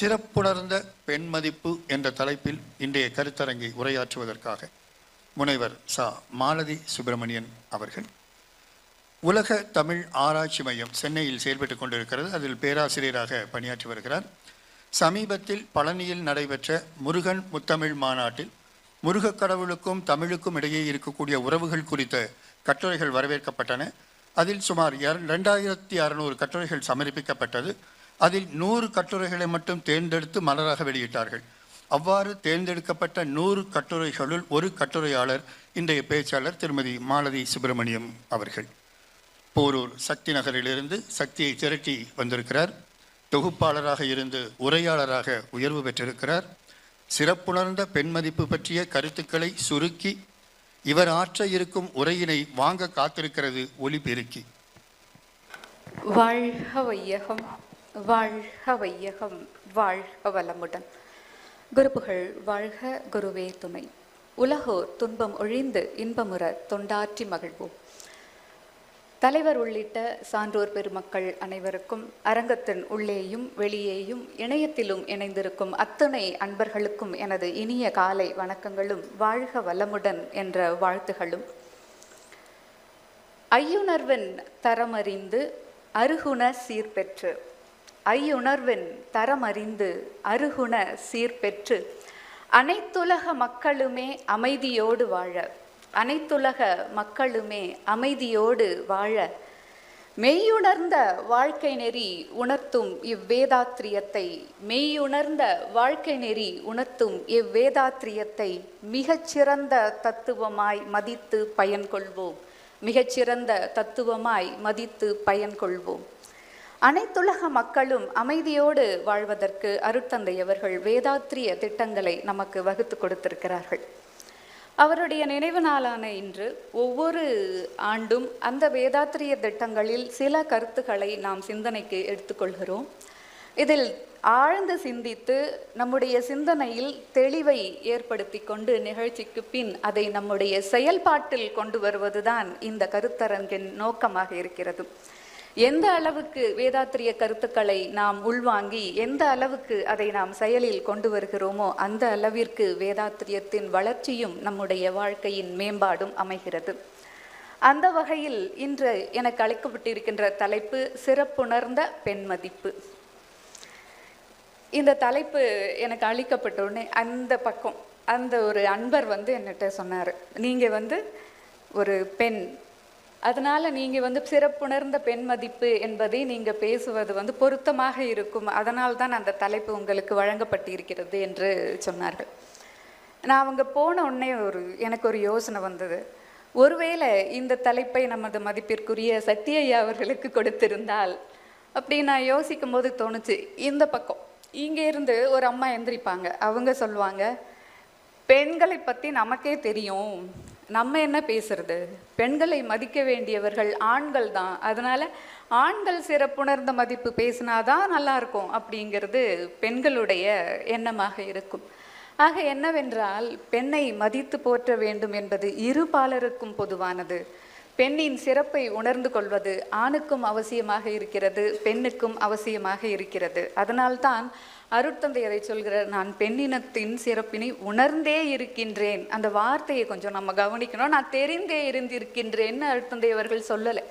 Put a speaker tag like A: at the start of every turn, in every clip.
A: சிறப்புணர்ந்த பெண் மதிப்பு என்ற தலைப்பில் இன்றைய கருத்தரங்கை உரையாற்றுவதற்காக முனைவர் சா. மாலதி சுப்பிரமணியன் அவர்கள். உலக தமிழ் ஆராய்ச்சி மையம் சென்னையில் செயல்பட்டு கொண்டிருக்கிறது. அதில் பேராசிரியராக பணியாற்றி வருகிறார். சமீபத்தில் பழனியில் நடைபெற்ற முருகன் முத்தமிழ் மாநாட்டில் முருகக் கடவுளுக்கும் தமிழுக்கும் இடையே இருக்கக்கூடிய உறவுகள் குறித்த கட்டுரைகள் வரவேற்கப்பட்டன. அதில் சுமார் ரெண்டாயிரத்தி அறுநூறு கட்டுரைகள் சமர்ப்பிக்கப்பட்டது. அதில் நூறு கட்டுரைகளை மட்டும் தேர்ந்தெடுத்து மலராக வெளியிட்டார்கள். அவ்வாறு தேர்ந்தெடுக்கப்பட்ட நூறு கட்டுரைகளுள் ஒரு கட்டுரையாளர் இன்றைய பேச்சாளர் திருமதி மாலதி சுப்பிரமணியம் அவர்கள். போரூர் சக்தி நகரிலிருந்து சக்தியை திரட்டி வந்திருக்கிறார். தொகுப்பாளராக இருந்து உரையாளராக உயர்வு பெற்றிருக்கிறார். சிறப்புணர்ந்த பெண் மதிப்பு பற்றிய கருத்துக்களை சுருக்கி இவர் ஆற்ற இருக்கும் உரையினை வாங்க காத்திருக்கிறது ஒலிபெருக்கி.
B: வாழ்க வையகம். வாழ்க வையகம் வாழ்க வளமுடன் குருப்புகள் வாழ்க குருவே துணை. உலகோர் துன்பம் ஒழிந்து இன்பமுற தொண்டாற்றி மகிழ்வோம். தலைவர் உள்ளிட்ட சான்றோர் பெருமக்கள் அனைவருக்கும் அரங்கத்தின் உள்ளேயும் வெளியேயும் இணையத்திலும் இணைந்திருக்கும் அத்தனை அன்பர்களுக்கும் எனது இனிய காலை வணக்கங்களும் வாழ்க வளமுடன் என்ற வாழ்த்துகளும். ஐயுணர்வின் தரமறிந்து அருகுண சீர்பெற்று ஐயுணர்வின் தரமறிந்து அருகுண சீர்பெற்று அனைத்துலக மக்களுமே அமைதியோடு வாழ அனைத்துலக மக்களுமே அமைதியோடு வாழ மெய்யுணர்ந்த வாழ்க்கை நெறி உணர்த்தும் இவ்வேதாத்திரியத்தை மெய்யுணர்ந்த வாழ்க்கை நெறி உணர்த்தும் இவ்வேதாத்திரியத்தை மிகச்சிறந்த தத்துவமாய் மதித்து பயன் கொள்வோம். மிகச்சிறந்த தத்துவமாய் மதித்து பயன் கொள்வோம். அனைத்துலக மக்களும் அமைதியோடு வாழ்வதற்கு அருட்தந்தையவர்கள் வேதாத்திரிய திட்டங்களை நமக்கு வகுத்து கொடுத்திருக்கிறார்கள். அவருடைய நினைவு நாளான இன்று ஒவ்வொரு ஆண்டும் அந்த வேதாத்திரிய திட்டங்களில் சில கருத்துக்களை நாம் சிந்தனைக்கு எடுத்துக்கொள்கிறோம் இதில் ஆழ்ந்து சிந்தித்து நம்முடைய சிந்தனையில் தெளிவை ஏற்படுத்தி கொண்டு நிகழ்ச்சிக்கு பின் அதை நம்முடைய செயல்பாட்டில் கொண்டு வருவதுதான் இந்த கருத்தரங்கின் நோக்கமாக இருக்கிறது. எந்த அளவுக்கு வேதாத்திரிய கருத்துக்களை நாம் உள்வாங்கி எந்த அளவுக்கு அதை நாம் செயலில் கொண்டு வருகிறோமோ அந்த அளவிற்கு வேதாத்திரியத்தின் வளர்ச்சியும் நம்முடைய வாழ்க்கையின் மேம்பாடும் அமைகிறது. அந்த வகையில் இன்று எனக்கு அழைக்கப்பட்டிருக்கின்ற தலைப்பு சிறப்புணர்ந்த பெண் மதிப்பு இந்த தலைப்பு எனக்கு அளிக்கப்பட்ட உடனே அந்த பக்கம் அந்த ஒரு அன்பர் வந்து என்கிட்ட சொன்னார். நீங்கள் வந்து ஒரு பெண் அதனால் நீங்கள் வந்து சிறப்புணர்ந்த பெண் மதிப்பு என்பதை நீங்கள் பேசுவது வந்து பொருத்தமாக இருக்கும். அதனால் தான் அந்த தலைப்பு உங்களுக்கு வழங்கப்பட்டிருக்கிறது என்று சொன்னார்கள். நான் அவங்க போன உடனே ஒரு எனக்கு ஒரு யோசனை வந்தது. ஒருவேளை இந்த தலைப்பை நமது மதிப்பிற்குரிய சக்தி ஐயா அவர்களுக்கு கொடுத்திருந்தால் அப்படி நான் யோசிக்கும் போது தோணுச்சு இந்த பக்கம். இங்கே இருந்து ஒரு அம்மா எந்திரிப்பாங்க. அவங்க சொல்லுவாங்க பெண்களை பற்றி நமக்கே தெரியும். நம்ம என்ன பேசுறது? பெண்களை மதிக்க வேண்டியவர்கள் ஆண்கள் தான். அதனால ஆண்கள் சிறப்புணர்ந்த மதிப்பு பேசினாதான் நல்லா இருக்கும் அப்படிங்கிறது பெண்களுடைய எண்ணமாக இருக்கும். ஆக என்னவென்றால் பெண்ணை மதித்து போற்ற வேண்டும் என்பது இரு பாலருக்கும் பொதுவானது. பெண்ணின் சிறப்பை உணர்ந்து கொள்வது ஆணுக்கும் அவசியமாக இருக்கிறது பெண்ணுக்கும் அவசியமாக இருக்கிறது. அதனால்தான் அருட்தந்தை அதை சொல்கிறார் நான் பெண்ணினத்தின் சிறப்பினை உணர்ந்தே இருக்கின்றேன். அந்த வார்த்தையை கொஞ்சம் நம்ம கவனிக்கணும். நான் தெரிந்தே இருந்திருக்கின்றேன்னு அருட்தந்தை அவர்கள் சொல்லலை.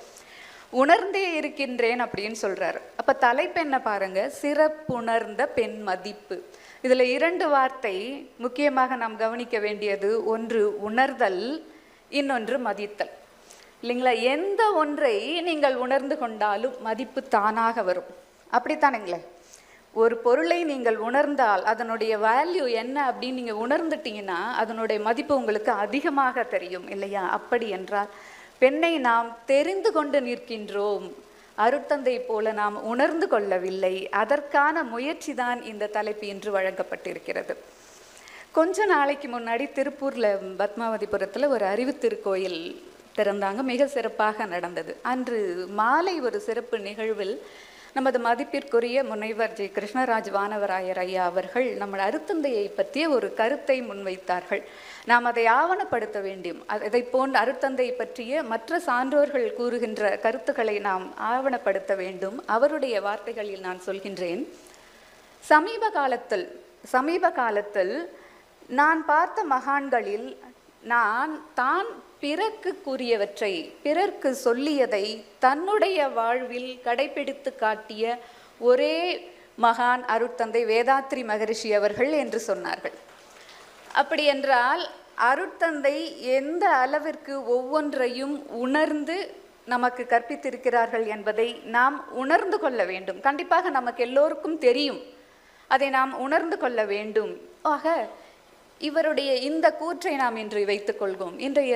B: உணர்ந்தே இருக்கின்றேன் அப்படின்னு சொல்கிறாரு அப்போ தலைப்பெண்ணை பாருங்க? சிறப்புணர்ந்த பெண் மதிப்பு. இதில் இரண்டு வார்த்தை முக்கியமாக நாம் கவனிக்க வேண்டியது ஒன்று உணர்தல் இன்னொன்று மதித்தல். இல்லைங்களா? எந்த ஒன்றை நீங்கள் உணர்ந்து கொண்டாலும் மதிப்பு தானாக வரும். அப்படித்தானுங்களே? ஒரு பொருளை நீங்கள் உணர்ந்தால் அதனுடைய வேல்யூ என்ன அப்படின்னு நீங்கள் உணர்ந்துட்டீங்கன்னா அதனுடைய மதிப்பு உங்களுக்கு அதிகமாக தெரியும் இல்லையா? அப்படி என்றால் பெண்ணை நாம் தெரிந்து கொண்டு நிற்கின்றோம். அருட்தந்தை போல நாம் உணர்ந்து கொள்ளவில்லை. அதற்கான முயற்சி தான் இந்த தலைப்பு இன்று வழங்கப்பட்டிருக்கிறது. கொஞ்ச நாளைக்கு முன்னாடி திருப்பூரில் பத்மாவதிபுரத்தில் ஒரு அறிவு திருக்கோயில் திறந்தாங்க. மிக சிறப்பாக நடந்தது. அன்று மாலை ஒரு சிறப்பு நிகழ்வில் நமது மதிப்பிற்குரிய முனைவர் ஜி. கிருஷ்ணராஜ் வானவராயர் ஐயா அவர்கள் நம்ம அருத்தந்தையை பற்றிய ஒரு கருத்தை முன்வைத்தார்கள். நாம் அதை ஆவணப்படுத்த வேண்டும். அதை போன்ற அருத்தந்தை பற்றிய மற்ற சான்றோர்கள் கூறுகின்ற கருத்துக்களை நாம் ஆவணப்படுத்த வேண்டும். அவருடைய வார்த்தைகளில் நான் சொல்கின்றேன். சமீப காலத்தில் சமீப காலத்தில் நான் பார்த்த மகான்களில் நான் தான் பிறர்க்கு கூறியவற்றை பிறர்க்கு சொல்லியதை தன்னுடைய வாழ்வில் கடைபிடித்து காட்டிய ஒரே மகான் அருட்தந்தை வேதாத்ரி மகரிஷி அவர்கள் என்று சொன்னார்கள். அப்படி என்றால் அருட்தந்தை எந்த அளவிற்கு ஒவ்வொன்றையும் உணர்ந்து நமக்கு கற்பித்திருக்கிறார்கள் என்பதை நாம் உணர்ந்து கொள்ள வேண்டும். கண்டிப்பாக நமக்கு எல்லோருக்கும் தெரியும். அதை நாம் உணர்ந்து கொள்ள வேண்டும். ஆக இவருடைய இந்த கூற்றை நாம் இன்று வைத்துக் கொள்வோம். இன்றைய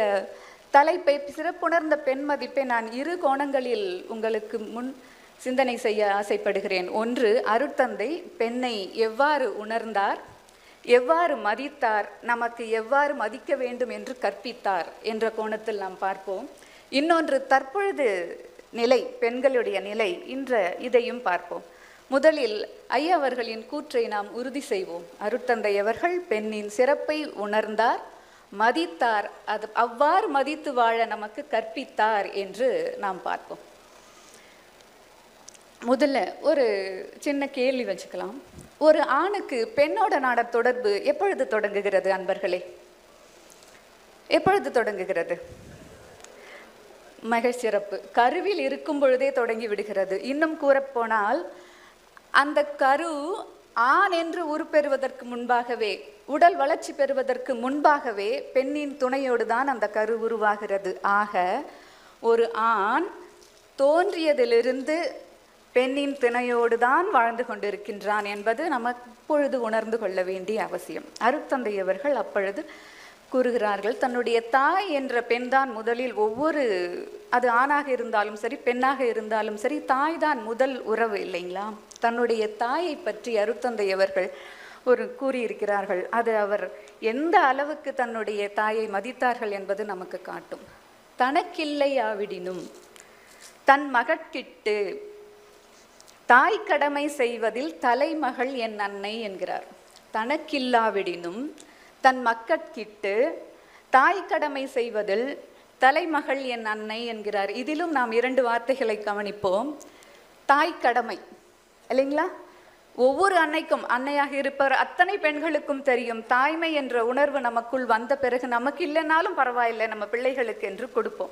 B: தலைப்பை சிறப்புணர்ந்த பெண் மதிப்பை நான் இரு கோணங்களில் உங்களுக்கு முன் சிந்தனை செய்ய ஆசைப்படுகிறேன். ஒன்று அருட்தந்தை பெண்ணை எவ்வாறு உணர்ந்தார்? எவ்வாறு மதித்தார்? நமக்கு எவ்வாறு மதிக்க வேண்டும் என்று கற்பித்தார் என்ற கோணத்தில் நாம் பார்ப்போம். இன்னொன்று தற்பொழுது நிலை பெண்களுடைய நிலை இன்ற இதையும் பார்ப்போம். முதலில் ஐயாவர்களின் கூற்றை நாம் உறுதி செய்வோம். அருட்தந்தை அவர்கள் பெண்ணின் சிறப்பை உணர்ந்தார் மதித்தார் அது அவ்வாறு மதித்து வாழ நமக்கு கற்பித்தார் என்று நாம் பார்ப்போம். முதல்ல ஒரு சின்ன கேள்வி வச்சுக்கலாம். ஒரு ஆணுக்கு பெண்ணோட நாட தொடர்பு எப்பொழுது தொடங்குகிறது அன்பர்களே? எப்பொழுது தொடங்குகிறது? மகிழ்ச்சிறப்பு கருவில் இருக்கும் பொழுதே தொடங்கி விடுகிறது. இன்னும் கூறப்போனால் அந்த கரு ஆண் என்று உருப்பெறுவதற்கு முன்பாகவே உடல் வளர்ச்சி பெறுவதற்கு முன்பாகவே பெண்ணின் துணையோடு தான் அந்த கரு உருவாகிறது. ஆக ஒரு ஆண் தோன்றியதிலிருந்து பெண்ணின் திணையோடு தான் வாழ்ந்து கொண்டிருக்கின்றான் என்பது நம்ம இப்பொழுது உணர்ந்து கொள்ள வேண்டிய அவசியம். அருத்தந்தை அவர்கள் அப்பொழுது கூறுகிறார்கள் தன்னுடைய தாய் என்ற பெண்தான் முதலில் ஒவ்வொரு அது ஆணாக இருந்தாலும் சரி பெண்ணாக இருந்தாலும் சரி தாய் தான் முதல் உறவு இல்லைங்களா? தன்னுடைய தாயை பற்றி அருத்தந்தையவர்கள் ஒரு கூறியிருக்கிறார்கள். அது அவர் எந்த அளவுக்கு தன்னுடைய தாயை மதித்தார்கள் என்பது நமக்கு காட்டும். தனக்கில்லையாவிடினும் தன் மகட்கிட்டு தாய் கடமை செய்வதில் தலைமகள் என் அன்னை என்கிறார். தனக்கில்லாவிடினும் தன் மக்கட்கிட்டு தாய் கடமை செய்வதில் தலைமகள் என் அன்னை என்கிறார். இதிலும் நாம் இரண்டு வார்த்தைகளை கவனிப்போம். தாய் கடமை. இல்லைங்களா? ஒவ்வொரு அன்னைக்கும் அன்னையாக இருப்பவர் அத்தனை பெண்களுக்கும் தெரியும். தாய்மை என்ற உணர்வு நமக்குள் வந்த பிறகு நமக்கு இல்லைனாலும் பரவாயில்லை நம்ம பிள்ளைகளுக்கு என்று கொடுப்போம்.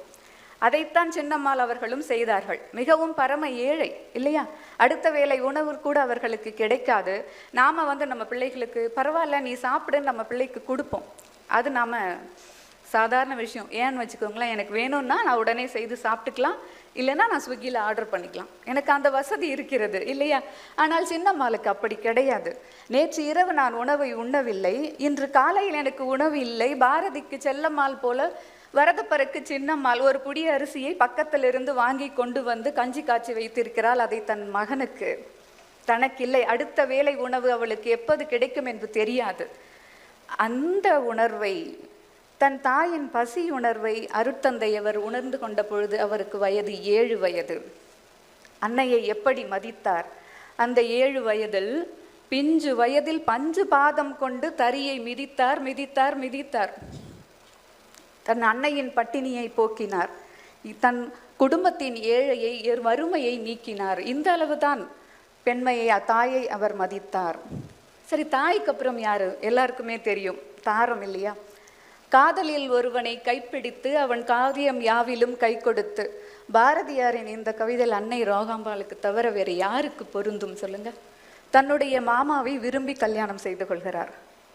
B: அதைத்தான் சின்னம்மாள் அவர்களும் செய்தார்கள். மிகவும் பரம ஏழை இல்லையா? அடுத்த வேளை உணவு கூட அவர்களுக்கு கிடைக்காது. நாம் வந்து நம்ம பிள்ளைகளுக்கு பரவாயில்ல நீ சாப்பிடுன்னு நம்ம பிள்ளைக்கு கொடுப்போம். அது நாம் சாதாரண விஷயம். ஏன்னு வச்சுக்கோங்களேன் எனக்கு வேணும்னா நான் உடனே செய்து சாப்பிட்டுக்கலாம். இல்லைன்னா நான் ஸ்விக்கியில் ஆர்டர் பண்ணிக்கலாம். எனக்கு அந்த வசதி இருக்கிறது இல்லையா? ஆனால் சின்னம்மாளுக்கு அப்படி கிடையாது. நேற்று இரவு நான் உணவை உண்ணவில்லை. இன்று காலையில் எனக்கு உணவு இல்லை. பாரதிக்கு செல்லம்மாள் போல வரதப்பருக்கு சின்னம்மாள் ஒரு புடி அரிசியை பக்கத்தில் இருந்து வாங்கி கொண்டு வந்து கஞ்சி காய்ச்சி வைத்திருக்கிறாள் அதை தன் மகனுக்கு. தனக்கில்லை. அடுத்த வேளை உணவு அவளுக்கு எப்போது கிடைக்கும் என்று தெரியாது. அந்த உணர்வை தன் தாயின் பசி உணர்வை அருட்தந்தையவர் உணர்ந்து கொண்ட பொழுது அவருக்கு வயது ஏழு வயது. அன்னையை எப்படி மதித்தார்? அந்த ஏழு வயதில் பிஞ்சு வயதில் பஞ்சு பாதம் கொண்டு தரியை மிதித்தார் மிதித்தார் மிதித்தார். தன் அன்னையின் பட்டினியை போக்கினார். தன் குடும்பத்தின் ஏழையை வறுமையை நீக்கினார். இந்த அளவுதான் பெண்மையை தாயை அவர் மதித்தார். சரி தாய்க்கு அப்புறம் யாரு? எல்லாருக்குமே தெரியும். தாரம் இல்லையா? காதலில் ஒருவனை கைப்பிடித்து அவன் காவியம் யாவிலும் கை கொடுத்து பாரதியாரின் இந்த கவிதையில் அன்னை ரோகாம்பாளுக்கு தவிர வேறு யாருக்கு பொருந்தும் சொல்லுங்க? தன்னுடைய மாமாவை விரும்பி கல்யாணம் செய்து கொள்கிறார்.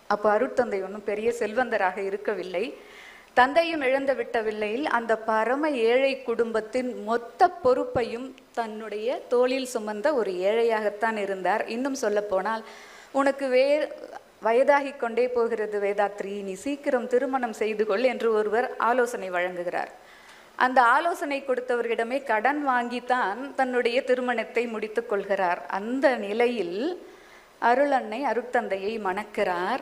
B: அப்போ அருட்தந்தை ஒன்றும் பெரிய செல்வந்தராக இருக்கவில்லை. தந்தையும் இழந்து விட்டவில்லையில் அந்த பரம ஏழை குடும்பத்தின் மொத்த பொறுப்பையும் தன்னுடைய தோளில் சுமந்த ஒரு ஏழையாகத்தான் இருந்தார். இன்னும் சொல்ல போனால் உனக்கு வே வயதாகிக் கொண்டே போகிறது வேதாத்ரி நீ சீக்கிரம் திருமணம் செய்து கொள் என்று ஒருவர் ஆலோசனை வழங்குகிறார். அந்த ஆலோசனை கொடுத்தவரிடமே கடன் வாங்கித்தான் தன்னுடைய திருமணத்தை முடித்து கொள்கிறார். அந்த நிலையில் அருளன்னை அருட்தந்தையை மணக்கிறார்.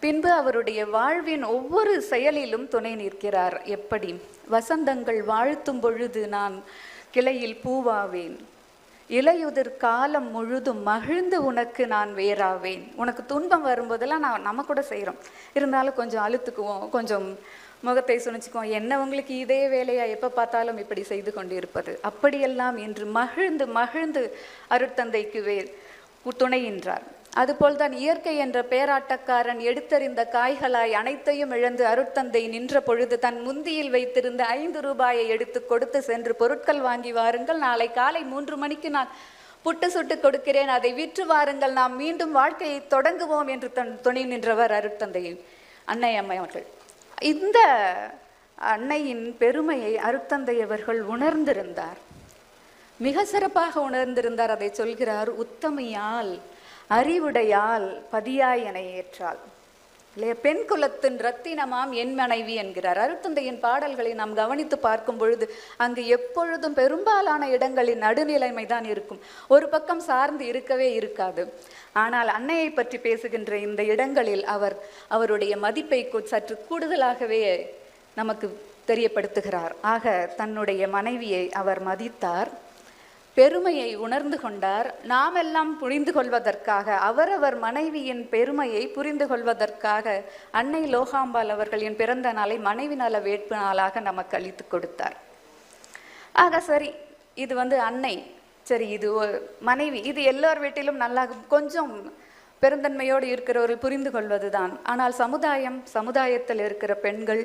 B: பின்பு அவருடைய வாழ்வின் ஒவ்வொரு செயலிலும் துணை நிற்கிறார். எப்படி? வசந்தங்கள் வாழ்த்தும் பொழுது நான் கிளையில் பூவாவேன் இலையுதிர் காலம் முழுதும் மகிழ்ந்து உனக்கு நான் வேறாவேன். உனக்கு துன்பம் வரும்போதெல்லாம் நான் நம்ம கூட செய்கிறோம் இருந்தாலும் கொஞ்சம் அழுத்துக்குவோம் கொஞ்சம் முகத்தை சுணிச்சுக்குவோம். என்ன உங்களுக்கு இதே வேலையா எப்போ பார்த்தாலும் இப்படி செய்து கொண்டு இருப்பது அப்படியெல்லாம் இன்று மகிழ்ந்து மகிழ்ந்து அருட்தந்தைக்கு வே துணையின்றார் அதுபோல்தான் இயற்கை என்ற பேராட்டக்காரன் எடுத்தறிந்த காய்களாய் அனைத்தையும் இழந்து அருட்தந்தை நின்ற பொழுது தன் முந்தியில் வைத்திருந்த ஐந்து ரூபாயை எடுத்து கொடுத்து சென்று பொருட்கள் வாங்கி வாருங்கள். நாளை காலை மூன்று மணிக்கு நான் புட்டு சுட்டு கொடுக்கிறேன். அதை விற்று வாருங்கள். நாம் மீண்டும் வாழ்க்கையை தொடங்குவோம் என்று தன் துணை நின்றவர் அருட்தந்தையில் அன்னை அம்மை அவர்கள். இந்த அன்னையின் பெருமையை அருட்தந்தை அவர்கள் உணர்ந்திருந்தார். மிக சிறப்பாக உணர்ந்திருந்தார். அதை சொல்கிறார் உத்தமையால் அறிவுடையால் பதியாய் என ஏற்றாள். இல்லையா பெண் குலத்தின் ரத்தினமாம் என் மனைவி என்கிறார். அருத்தந்தையின் பாடல்களை நாம் கவனித்து பார்க்கும் பொழுது அங்கு எப்பொழுதும் பெரும்பாலான இடங்களின் நடுநிலைமை தான் இருக்கும். ஒரு பக்கம் சார்ந்து இருக்கவே இருக்காது. ஆனால் அன்னையை பற்றி பேசுகின்ற இந்த இடங்களில் அவர் அவருடைய மதிப்பை சற்று கூடுதலாகவே நமக்கு தெரியப்படுத்துகிறார். ஆக தன்னுடைய மனைவியை அவர் மதித்தார். பெருமையை உணர்ந்து கொண்டார். நாமெல்லாம் புரிந்து கொள்வதற்காக அவரவர் மனைவியின் பெருமையை புரிந்து கொள்வதற்காக அன்னை லோகாம்பாள் அவர்களின் பிறந்த நாளை மனைவி நல வேட்பு நாளாக நமக்கு அளித்து கொடுத்தார். ஆக சரி இது வந்து அன்னை. சரி இது மனைவி. இது எல்லோர் வீட்டிலும் நல்லா கொஞ்சம் பெருந்தன்மையோடு இருக்கிறவர்கள் புரிந்து கொள்வதுதான். ஆனால் சமுதாயம் சமுதாயத்தில் இருக்கிற பெண்கள்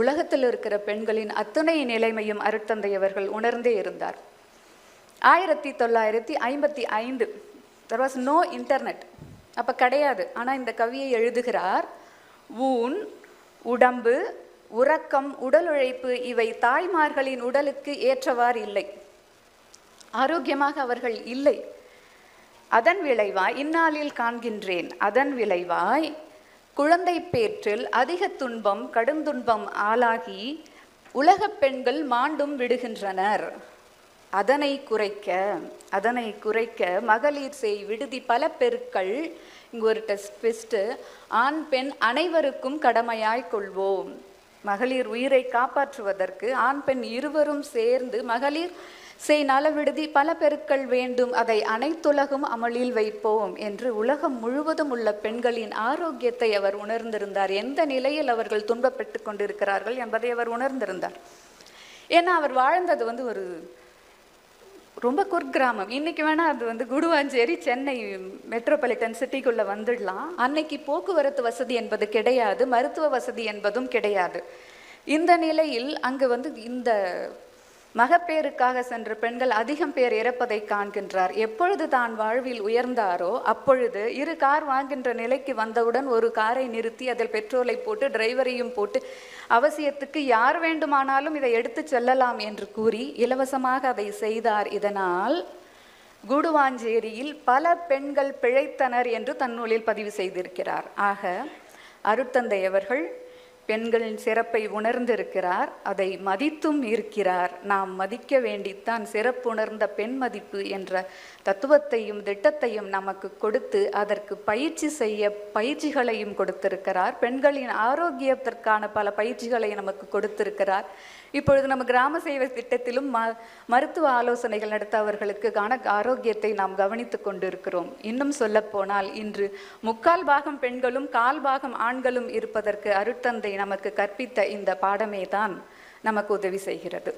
B: உலகத்தில் இருக்கிற பெண்களின் அத்துணை நிலைமையும் அருட்தந்தையவர்கள் உணர்ந்தே இருந்தார். ஆயிரத்தி தொள்ளாயிரத்தி ஐம்பத்தி ஐந்து. தெர் வாஸ் நோ இன்டர்நெட் அப்போ கிடையாது. ஆனால் இந்த கவியை எழுதுகிறார் ஊன் உடம்பு உறக்கம் உடல் உழைப்பு இவை தாய்மார்களின் உடலுக்கு ஏற்றவாறு இல்லை. ஆரோக்கியமாக அவர்கள் இல்லை. அதன் விளைவாய் இந்நாளில் காண்கின்றேன். அதன் விளைவாய் குழந்தை பேற்றில் அதிக துன்பம் கடுந்துன்பம் ஆளாகி உலகப் பெண்கள் மாண்டும் விடுகின்றனர். அதனை குறைக்க அதனை குறைக்க மகளிர் செய் விடுதி பல பெருக்கள். இங்கு ஒரு டெஸ்ட் ட்விஸ்ட்டு ஆண் பெண் அனைவருக்கும் கடமையாய் கொள்வோம். மகளிர் உயிரை காப்பாற்றுவதற்கு ஆண் பெண் இருவரும் சேர்ந்து மகளிர் செய் நல விடுதி பல பெருக்கள் வேண்டும். அதை அனைத்துலகும் அமளியில் வைப்போம் என்று உலகம் முழுவதும் உள்ள பெண்களின் ஆரோக்கியத்தை அவர் உணர்ந்திருந்தார். எந்த நிலையில் அவர்கள் துன்பப்பட்டு கொண்டிருக்கிறார்கள் என்பதை அவர் உணர்ந்திருந்தார். ஏன்னா அவர் வாழ்ந்தது வந்து ஒரு ரொம்ப குர்கிராமம். இன்னைக்கு வேணா அது வந்து குடுவாஞ்சேரி சென்னை மெட்ரோபாலிட்டன் சிட்டிக்குள்ள வந்துடலாம். அன்னைக்கு போக்குவரத்து வசதி என்பது கிடையாது மருத்துவ வசதி என்பதும் கிடையாது. இந்த நிலையில் அங்கே வந்து இந்த மகப்பேறுக்காக சென்ற பெண்கள் அதிகம் பேர் இறப்பதை காண்கின்றார். எப்பொழுது தான் வாழ்வில் உயர்ந்தாரோ அப்பொழுது இரு கார் வாங்கின்ற நிலைக்கு வந்தவுடன் ஒரு காரை நிறுத்தி அதில் பெட்ரோலை போட்டு டிரைவரையும் போட்டு அவசியத்துக்கு யார் வேண்டுமானாலும் இதை எடுத்து செல்லலாம் என்று கூறி இலவசமாக அதை செய்தார். இதனால் கூடுவாஞ்சேரியில் பல பெண்கள் பிழைத்தனர் என்று தன்னூலில் பதிவு செய்திருக்கிறார். ஆக அருட்தந்தை அவர்கள் பெண்களின் சிறப்பை உணர்ந்திருக்கிறார் அதை மதித்தும் இருக்கிறார். நாம் மதிக்க வேண்டித்தான் சிறப்புணர்ந்த பெண் மதிப்பு என்ற தத்துவத்தையும் திட்டத்தையும் நமக்கு கொடுத்து அதற்கு பயிற்சி செய்ய பயிற்சிகளையும் கொடுத்திருக்கிறார். பெண்களின் ஆரோக்கியத்திற்கான பல பயிற்சிகளை நமக்கு கொடுத்திருக்கிறார். இப்பொழுது நம்ம கிராம சேவை திட்டத்திலும் ம மருத்துவ ஆலோசனைகள் நடத்த ஆரோக்கியத்தை நாம் கவனித்து கொண்டிருக்கிறோம். இன்னும் சொல்லப்போனால் இன்று முக்கால் பாகம் பெண்களும் கால் பாகம் ஆண்களும் இருப்பதற்கு அருட்தந்தை நமக்கு கற்பித்த இந்த பாடமே தான் நமக்கு உதவி செய்கிறது.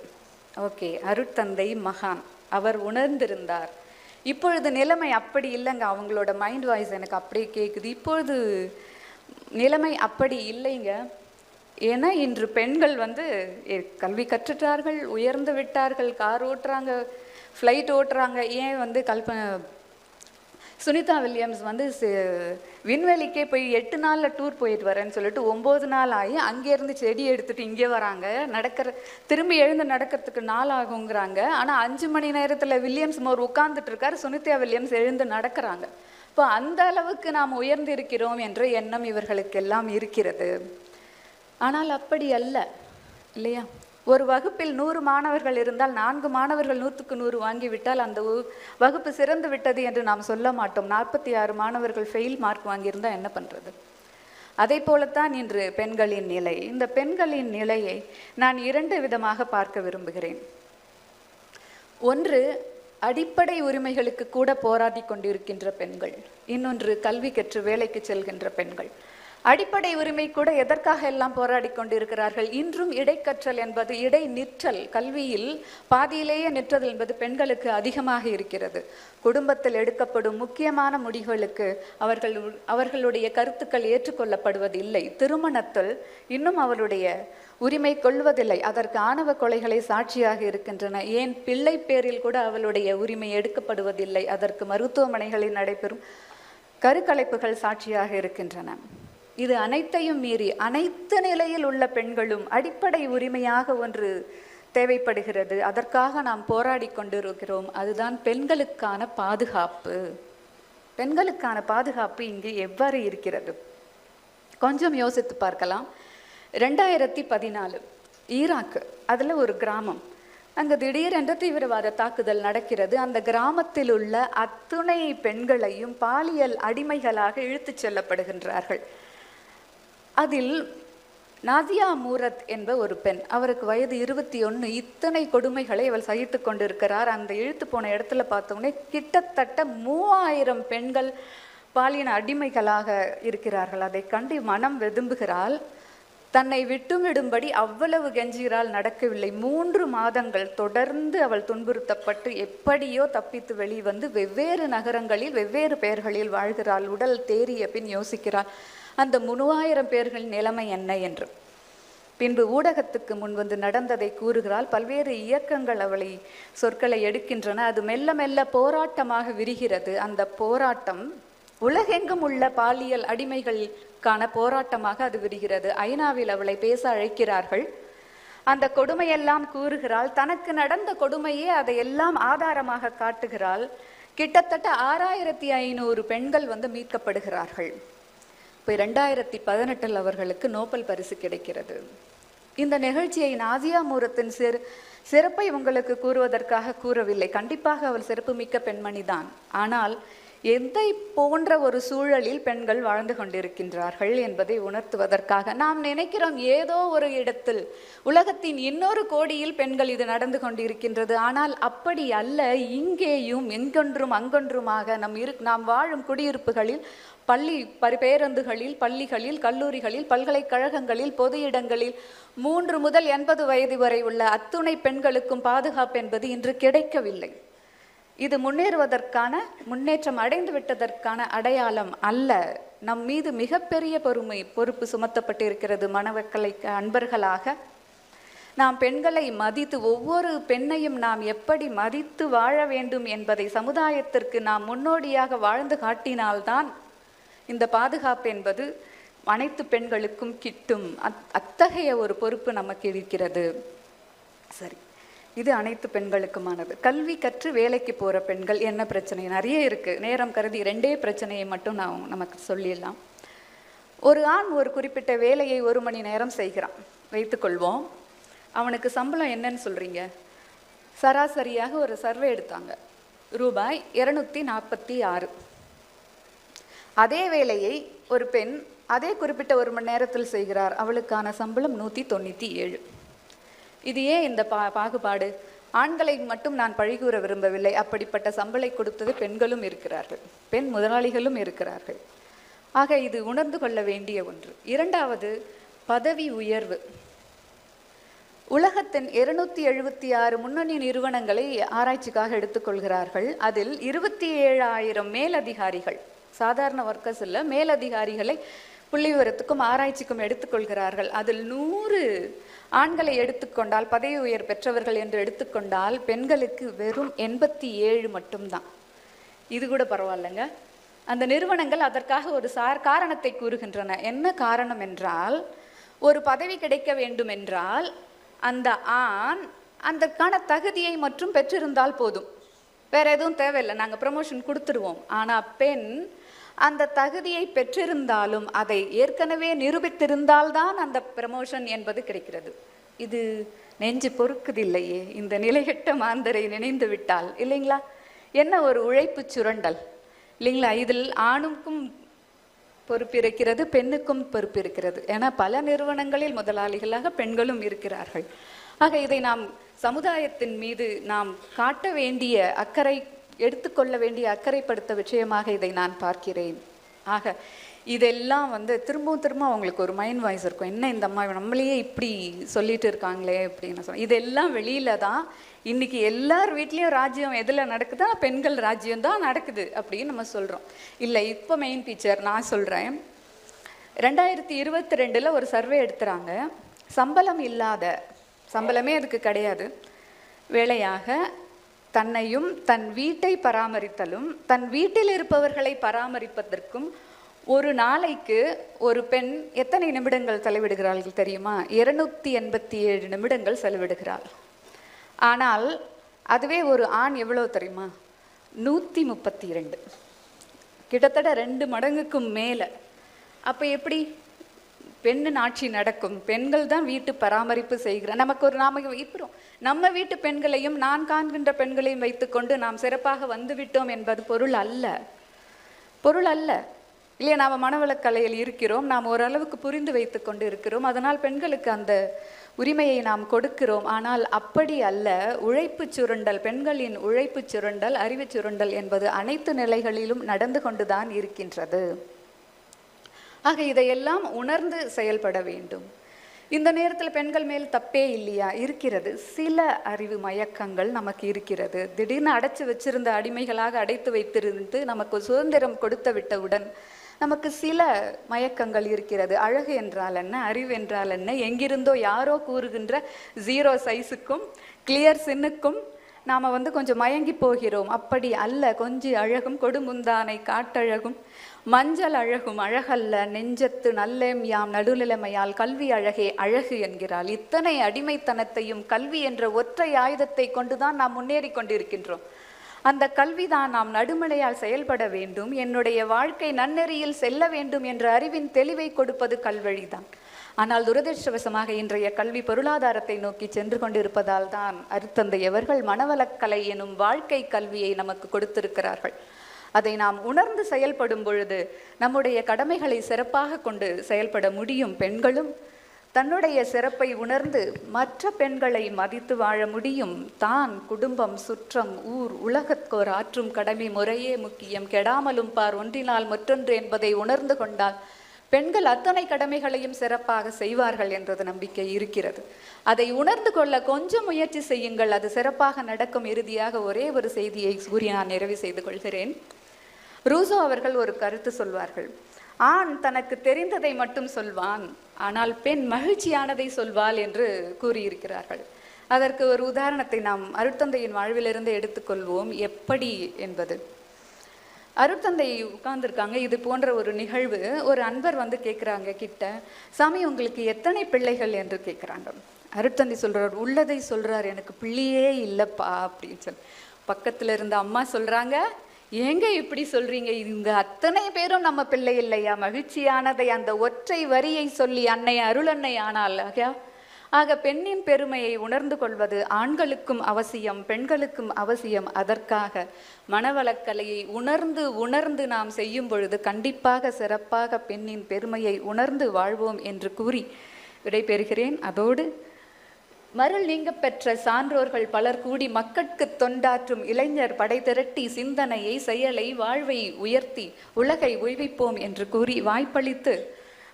B: ஓகே அருட்தந்தை மகான். அவர் உணர்ந்திருந்தார். இப்பொழுது நிலைமை அப்படி இல்லைங்க. அவங்களோட மைண்ட் வாய்ஸ் எனக்கு அப்படியே கேட்குது இப்பொழுது நிலைமை அப்படி இல்லைங்க. ஏன்னா இன்று பெண்கள் வந்து எ- கல்வி கற்றுட்டார்கள் உயர்ந்து விட்டார்கள் கார் ஓட்டுறாங்க ஃப்ளைட் ஓட்டுறாங்க. ஏன் வந்து கல்ப சுனிதா வில்லியம்ஸ் வந்து விண்வெளிக்கே போய் எட்டு நாளில் டூர் போயிட்டு வரேன்னு சொல்லிட்டு ஒம்பது நாள் ஆகி அங்கேருந்து செடி எடுத்துட்டு இங்கே வராங்க. நடக்கிற திரும்பி எழுந்து நடக்கிறதுக்கு நாள் ஆகுங்கிறாங்க. ஆனால் அஞ்சு மணி நேரத்தில் வில்லியம்ஸ் மோர் உட்கார்ந்துட்டு இருக்காரு. சுனிதா வில்லியம்ஸ் எழுந்து நடக்கிறாங்க. இப்போ அந்த அளவுக்கு நாம் உயர்ந்திருக்கிறோம் என்ற எண்ணம் இவர்களுக்கெல்லாம் இருக்கிறது. ஆனால் அப்படி அல்ல இல்லையா? ஒரு வகுப்பில் நூறு மாணவர்கள் இருந்தால் நான்கு மாணவர்கள் நூற்றுக்கு நூறு வாங்கிவிட்டால் அந்த வகுப்பு சிறந்து விட்டது என்று நாம் சொல்ல மாட்டோம். நாற்பத்தி ஆறு மாணவர்கள் ஃபெயில் மார்க் வாங்கியிருந்தால் என்ன பண்ணுறது அதை போலத்தான் இன்று பெண்களின் நிலை. இந்த பெண்களின் நிலையை நான் இரண்டு விதமாக பார்க்க விரும்புகிறேன். ஒன்று அடிப்படை உரிமைகளுக்கு கூட போராடி கொண்டிருக்கின்ற பெண்கள். இன்னொன்று கல்வி கற்று வேலைக்கு செல்கின்ற பெண்கள். அடிப்படை உரிமை கூட எதற்காக எல்லாம் போராடி கொண்டிருக்கிறார்கள்? இன்றும் இடைக்கற்றல் என்பது இடை நிற்றல் கல்வியில் பாதியிலேயே நிற்றல் என்பது பெண்களுக்கு அதிகமாக இருக்கிறது. குடும்பத்தில் எடுக்கப்படும் முக்கியமான முடிவுகளுக்கு அவர்கள் அவர்களுடைய கருத்துக்கள் ஏற்றுக்கொள்ளப்படுவதில்லை. திருமணத்தில் இன்னும் அவருடைய உரிமை கொள்வதில்லை. அதற்கு ஆணவ கொலைகளை சாட்சியாக இருக்கின்றன. ஏன் பிள்ளை பேரில் கூட அவளுடைய உரிமை எடுக்கப்படுவதில்லை? அதற்கு மருத்துவமனைகளில் நடைபெறும் கருக்கலைப்புகள் சாட்சியாக இருக்கின்றன. இது அனைத்தையும் மீறி அனைத்து நிலையில் உள்ள பெண்களும் அடிப்படை உரிமையாக ஒன்று தேவைப்படுகிறது. அதற்காக நாம் போராடி கொண்டிருக்கிறோம். அதுதான் பெண்களுக்கான பாதுகாப்பு. பெண்களுக்கான பாதுகாப்பு இங்கு எவ்வாறு இருக்கிறது? கொஞ்சம் யோசித்து பார்க்கலாம். ரெண்டாயிரத்தி பதினாலு ஈராக்கு அதில் ஒரு கிராமம். அங்கே திடீரென்று தீவிரவாத தாக்குதல் நடக்கிறது. அந்த கிராமத்தில் உள்ள அத்துணை பெண்களையும் பாலியல் அடிமைகளாக இழுத்துச் செல்லப்படுகின்றார்கள். அதில் நாதியா மூரத் என்ப ஒரு பெண். அவருக்கு வயது இருபத்தி ஒன்று இத்தனை கொடுமைகளை அவள் சகித்து கொண்டிருக்கிறார். அந்த இழுத்து போன இடத்துல பார்த்தோன்னே கிட்டத்தட்ட மூவாயிரம் பெண்கள் பாலின அடிமைகளாக இருக்கிறார்கள். அதை கண்டு மனம் வெதும்புகிறாள். தன்னை விட்டுமிடும்படி அவ்வளவு கெஞ்சுகிறாள் நடக்கவில்லை. மூன்று மாதங்கள் தொடர்ந்து அவள் துன்புறுத்தப்பட்டு எப்படியோ தப்பித்து வெளிவந்து வெவ்வேறு நகரங்களில் வெவ்வேறு பெயர்களில் வாழ்கிறாள். உடல் தேறிய பின் யோசிக்கிறாள். அந்த மூவாயிரம் பேர்களின் நிலைமை என்ன என்று. பின்பு ஊடகத்துக்கு முன் வந்து நடந்ததை கூறுகிறாள். பல்வேறு இயக்கங்கள் அவளை சொற்களை எடுக்கின்றன. அது மெல்ல மெல்ல போராட்டமாக விரிகிறது. அந்த போராட்டம் உலகெங்கும் உள்ள பாலியல் அடிமைகள் காண போராட்டமாக அது விடுகிறது. ஐநாவில் அவளை பேச அழைக்கிறார்கள். அந்த கொடுமையெல்லாம் கூறுகிறாள். தனக்கு நடந்த கொடுமையே அதையெல்லாம் ஆதாரமாக காட்டுகிறாள். கிட்டத்தட்ட ஆறாயிரத்தி ஐநூறு பெண்கள் வந்து மீட்கப்படுகிறார்கள். இப்போ ரெண்டாயிரத்தி பதினெட்டில் அவர்களுக்கு நோபல் பரிசு கிடைக்கிறது. இந்த நிகழ்ச்சியை நாசியா மூரத்தின் சிறு சிறப்பை உங்களுக்கு கூறுவதற்காக கூறவில்லை. கண்டிப்பாக அவள் சிறப்பு மிக்க பெண்மணி தான் ஆனால் எதை போன்ற ஒரு சூழலில் பெண்கள் வாழ்ந்து கொண்டிருக்கின்றார்கள் என்பதை உணர்த்துவதற்காக நாம் நினைக்கிறோம் ஏதோ ஒரு இடத்தில் உலகத்தின் இன்னொரு கோடியில் பெண்கள் இது நடந்து கொண்டிருக்கின்றது. ஆனால் அப்படி அல்ல இங்கேயும் எங்கொன்றும் அங்கொன்றுமாக நம் இரு நாம் வாழும் குடியிருப்புகளில் பள்ளி பரி பேருந்துகளில் பள்ளிகளில் கல்லூரிகளில் பல்கலைக்கழகங்களில் பொது இடங்களில் மூன்று முதல் எண்பது வயது வரை உள்ள அத்துணை பெண்களுக்கும் பாதுகாப்பு என்பது இன்று கிடைக்கவில்லை. இது முன்னேறுவதற்கான முன்னேற்றம் அடைந்து விட்டதற்கான அடையாளம் அல்ல. நம் மீது மிகப்பெரிய பொறுமை பொறுப்பு சுமத்தப்பட்டிருக்கிறது மணவக்களை அன்பர்களாக. நாம் பெண்களை மதித்து ஒவ்வொரு பெண்ணையும் நாம் எப்படி மதித்து வாழ வேண்டும் என்பதை சமுதாயத்திற்கு நாம் முன்னோடியாக வாழ்ந்து காட்டினால்தான் இந்த பாதுகாப்பு என்பது அனைத்து பெண்களுக்கும் கிட்டும். அத் அத்தகைய ஒரு பொறுப்பு நமக்கு இருக்கிறது. சரி. இது அனைத்து பெண்களுக்குமானது. கல்வி கற்று வேலைக்கு போகிற பெண்கள் என்ன பிரச்சனை? நிறைய இருக்குது நேரம் கருதி ரெண்டே பிரச்சனையை மட்டும் நான் நமக்கு சொல்லிடலாம். ஒரு ஆண் ஒரு குறிப்பிட்ட வேலையை ஒரு மணி நேரம் செய்கிறான். வைத்துக்கொள்வோம் அவனுக்கு சம்பளம் என்னன்னு சொல்கிறீங்க சராசரியாக ஒரு சர்வே எடுத்தாங்க. ரூபாய் இரநூத்தி நாற்பத்தி ஆறு. அதே வேலையை ஒரு பெண் அதே குறிப்பிட்ட ஒரு மணி நேரத்தில் செய்கிறார். அவளுக்கான சம்பளம் நூற்றி தொண்ணூற்றி ஏழு. இது ஏன் இந்த பா பாகுபாடு. ஆண்களை மட்டும் நான் பழிகூற விரும்பவில்லை. அப்படிப்பட்ட சம்பளை கொடுத்தது பெண்களும் இருக்கிறார்கள். பெண் முதலாளிகளும் இருக்கிறார்கள். ஆக இது உணர்ந்து கொள்ள வேண்டிய ஒன்று. இரண்டாவது பதவி உயர்வு. உலகத்தின் இருநூத்தி எழுபத்தி ஆறு முன்னணி நிறுவனங்களை ஆராய்ச்சிக்காக எடுத்துக்கொள்கிறார்கள் அதில் இருபத்தி ஏழாயிரம் மேலதிகாரிகள் சாதாரண ஒர்க்கர்ஸ் இல்லை மேலதிகாரிகளை புள்ளி விவரத்துக்கும் ஆராய்ச்சிக்கும் எடுத்துக்கொள்கிறார்கள். அதில் நூறு ஆண்களை எடுத்துக்கொண்டால் பதவி உயர் பெற்றவர்கள் என்று எடுத்துக்கொண்டால் பெண்களுக்கு வெறும் எண்பத்தி ஏழு மட்டும்தான். இது கூட பரவாயில்லைங்க. அந்த நிறுவனங்கள் அதற்காக ஒரு சார் காரணத்தை கூறுகின்றன. என்ன காரணம் என்றால் ஒரு பதவி கிடைக்க வேண்டும் என்றால் அந்த ஆண் அந்தக்கான தகுதியை மட்டும் பெற்றிருந்தால் போதும். வேற எதுவும் தேவையில்லை. நாங்கள் ப்ரமோஷன் கொடுத்துருவோம். ஆனால் பெண் அந்த தகுதியை பெற்றிருந்தாலும் அதை ஏற்கனவே நிரூபித்திருந்தால்தான் அந்த ப்ரமோஷன் என்பது கிடைக்கிறது. இது நெஞ்சு பொறுக்குதில்லையே. இந்த நிலையட்ட மாந்தரை நினைந்து விட்டால் இல்லைங்களா? என்ன ஒரு உழைப்பு சுரண்டல்? இல்லைங்களா? இதில் ஆணுக்கும் பொறுப்பு இருக்கிறது பெண்ணுக்கும் பொறுப்பு இருக்கிறது ஏன்னா பல நிறுவனங்களில் முதலாளிகளாக பெண்களும் இருக்கிறார்கள். ஆக இதை நாம் சமுதாயத்தின் மீது நாம் காட்ட வேண்டிய அக்கறை எடுத்துக்கொள்ள வேண்டிய அக்கறைப்படுத்த விஷயமாக இதை நான் பார்க்கிறேன். ஆக இதெல்லாம் வந்து திரும்பவும் திரும்ப அவங்களுக்கு ஒரு மைண்ட் வாய்ஸ் இருக்கும். என்ன இந்த அம்மா நம்மளையே இப்படி சொல்லிட்டு இருக்காங்களே அப்படின்னு சொல்ல இதெல்லாம் வெளியில தான் இன்னைக்கு எல்லார் வீட்லேயும் ராஜ்யம் எதில் நடக்குதா பெண்கள் ராஜ்யம் தான் நடக்குது அப்படின்னு நம்ம சொல்கிறோம் இல்லை இப்போ மெயின் டீச்சர் நான் சொல்கிறேன் ரெண்டாயிரத்தி இருபத்தி ரெண்டில் ஒரு சர்வே எடுத்துகிறாங்க சம்பளம் இல்லாத சம்பளமே அதுக்கு கிடையாது. வேலையாக தன்னையும் தன் வீட்டை பராமரித்தலும் தன் வீட்டில் இருப்பவர்களை பராமரிப்பதற்கும் ஒரு நாளைக்கு ஒரு பெண் எத்தனை நிமிடங்கள் செலவிடுகிறார்கள் தெரியுமா? இருநூத்தி எண்பத்தி ஏழு நிமிடங்கள் செலவிடுகிறாள். ஆனால் அதுவே ஒரு ஆண் எவ்வளோ தெரியுமா? நூற்றி முப்பத்தி இரண்டு. கிட்டத்தட்ட ரெண்டு மடங்குக்கும் மேலே. அப்போ எப்படி? பெண்ணின் ஆட்சி நடக்கும். பெண்கள் தான் வீட்டு பராமரிப்பு செய்கிற நமக்கு ஒரு நாம இப்போ நம்ம வீட்டு பெண்களையும் நான் காண்கின்ற பெண்களையும் வைத்துக்கொண்டு நாம் சிறப்பாக வந்துவிட்டோம் என்பது பொருள் அல்ல. பொருள் அல்ல. இல்லையா நாம் மனவளக்கலையில் இருக்கிறோம். நாம் ஓரளவுக்கு புரிந்து வைத்து கொண்டு இருக்கிறோம். அதனால் பெண்களுக்கு அந்த உரிமையை நாம் கொடுக்கிறோம். ஆனால் அப்படி அல்ல. உழைப்பு சுருண்டல் பெண்களின் உழைப்பு சுரண்டல் அறிவு சுருண்டல் என்பது அனைத்து நிலைகளிலும் நடந்து கொண்டுதான் இருக்கின்றது. ஆக இதையெல்லாம் உணர்ந்து செயல்பட வேண்டும். இந்த நேரத்தில் பெண்கள் மேல் தப்பே இல்லையா? இருக்கிறது. சில அறிவு மயக்கங்கள் நமக்கு இருக்கிறது. திடீர்னு அடைச்சு வச்சிருந்த அடிமைகளாக அடைத்து வைத்திருந்து நமக்கு சுதந்திரம் கொடுத்து விட்டவுடன் நமக்கு சில மயக்கங்கள் இருக்கிறது. அழகு என்றால் என்ன? அறிவு என்றால் என்ன? எங்கிருந்தோ யாரோ கூறுகின்ற ஜீரோ சைஸுக்கும் கிளியர் சின்னுக்கும் நாம் வந்து கொஞ்சம் மயங்கி போகிறோம். அப்படி அல்ல. கொஞ்சி அழகும் கொடுமுந்தானை காட்டழகும். மஞ்சள் அழகும் அழகல்ல. நெஞ்சத்து நல்லேம் யாம் நடுநிலைமையால் கல்வி அழகே அழகு என்கிறாள். இத்தனை அடிமைத்தனத்தையும் கல்வி என்ற ஒற்றை ஆயுதத்தை கொண்டுதான் நாம் முன்னேறி கொண்டிருக்கின்றோம். அந்த கல்விதான் நாம் நடுமலையால் செயல்பட வேண்டும். என்னுடைய வாழ்க்கை நன்னெறியில் செல்ல வேண்டும் என்ற அறிவின் தெளிவை கொடுப்பது கல்வழிதான். ஆனால் துரதிருஷ்டவசமாக இன்றைய கல்வி பொருளாதாரத்தை நோக்கி சென்று கொண்டிருப்பதால் தான் அருத்தந்தையவர்கள் மனவளக்கலை எனும் வாழ்க்கை கல்வியை நமக்கு கொடுத்திருக்கிறார்கள். அதை நாம் உணர்ந்து செயல்படும் பொழுது நம்முடைய கடமைகளை சிறப்பாக கொண்டு செயல்பட முடியும் பெண்களும். தன்னுடைய சிறப்பை உணர்ந்து மற்ற பெண்களை மதித்து வாழ முடியும். தான் குடும்பம் சுற்றம் ஊர் உலகத்தோர் ஆற்றும் கடமை முறையே முக்கியம். கெடாமலும் பார் ஒன்றினால் மற்றொன்று என்பதை உணர்ந்து கொண்டால் பெண்கள் அத்தனை கடமைகளையும் சிறப்பாக செய்வார்கள் என்றது நம்பிக்கை இருக்கிறது. அதை உணர்ந்து கொள்ள கொஞ்சம் முயற்சி செய்யுங்கள். அது சிறப்பாக நடக்கும். இறுதியாக ஒரே ஒரு செய்தியை கூறி நான் நிறைவு செய்து கொள்கிறேன். ரூசோ அவர்கள் ஒரு கருத்து சொல்வார்கள். ஆண் தனக்கு தெரிந்ததை மட்டும் சொல்வான் ஆனால் பெண் மகிழ்ச்சியானதை சொல்வாள் என்று கூறியிருக்கிறார்கள். அதற்கு ஒரு உதாரணத்தை நாம் அருட்தந்தையின் வாழ்விலிருந்து எடுத்துக்கொள்வோம். எப்படி என்பது. அருட்தந்தை உட்கார்ந்துருக்காங்க. இது போன்ற ஒரு நிகழ்வு ஒரு அன்பர் வந்து கேட்குறாங்க கிட்ட. சாமி உங்களுக்கு எத்தனை பிள்ளைகள்? என்று கேட்குறாங்க அருட்தந்தை சொல்கிறார் உள்ளதை சொல்கிறார் எனக்கு பிள்ளையே இல்லைப்பா அப்படின்னு சொல்லி. பக்கத்தில் இருந்த அம்மா சொல்கிறாங்க ஏங்க இப்படி சொல்றீங்க? இந்த அத்தனை பேரும் நம்ம பிள்ளை இல்லையா? மகிழ்ச்சியானதை அந்த ஒற்றை வரியை சொல்லி அன்னை அருளன்னை ஆனால் ஆகா? ஆக பெண்ணின் பெருமையை உணர்ந்து கொள்வது ஆண்களுக்கும் அவசியம் பெண்களுக்கும் அவசியம். அதற்காக மனவளக்கலையை உணர்ந்து உணர்ந்து நாம் செய்யும் பொழுது கண்டிப்பாக சிறப்பாக பெண்ணின் பெருமையை உணர்ந்து வாழ்வோம் என்று கூறி விடைபெறுகிறேன். அதோடு மருள் நீங்க பெற்ற சான்றோர்கள் பலர் கூடி மக்கட்கு தொண்டாற்றும் இளைஞர் படை திரட்டி சிந்தனையை செயலை வாழ்வை உயர்த்தி உலகை உய்விப்போம் என்று கூறி வாய்ப்பளித்து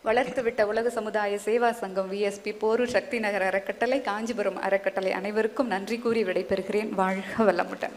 B: வளர்த்துவிட்ட உலக சமுதாய சேவா சங்கம் விஎஸ்பி போரூர் சக்தி நகர் அறக்கட்டளை காஞ்சிபுரம் அறக்கட்டளை அனைவருக்கும் நன்றி கூறி விடைபெறுகிறேன். வாழ்க வளமுடன்.